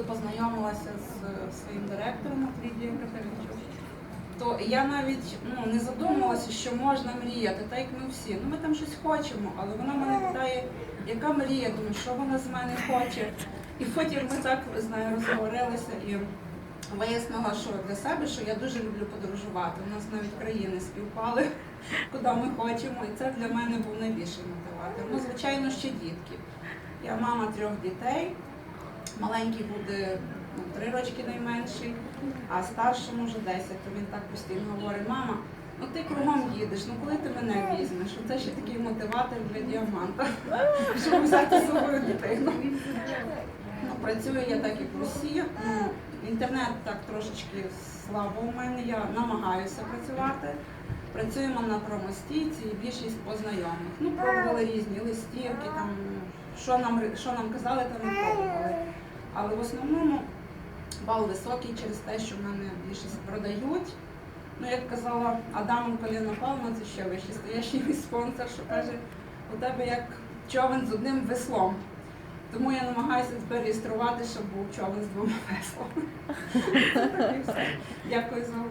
коли познайомилася з своїм директором Лідією Катеринчук, то я навіть ну, не задумувалася, що можна мріяти, так як ми всі. Ну ми там щось хочемо, але вона мене питає, яка мрія, думаю, що вона з мене хоче. І потім ми так з нею розговорилися і вияснила, що для себе, що я дуже люблю подорожувати. У нас навіть країни співпали, куди ми хочемо, і це для мене був найбільший мотиватор. Ну, звичайно, ще дітки. Я мама трьох дітей. Маленький буде ну, три рочки найменший, а старшому вже 10. То він так постійно говорить, мама, ну ти кругом їдеш, ну коли ти мене візьмеш? Це ще такий мотиватор для діаманта, щоб взяти свою дитину. Ну, працюю я так і в Росії. Ну, інтернет так трошечки слабо у мене, я намагаюся працювати. Працюємо на промостійці і більшість по знайомих. Ну, пробували різні листівки, там, що нам, що нам казали, то ми пробували. Але в основному бал високий через те, що мене більшість продають. Ну, як казала Адаменко Ліна Павловна, це ще вищий стоящий мій спонсор, що каже, у тебе як човен з одним веслом. Тому я намагаюся тепер реєструвати, щоб був човен з двома веслами. Дякую за увагу.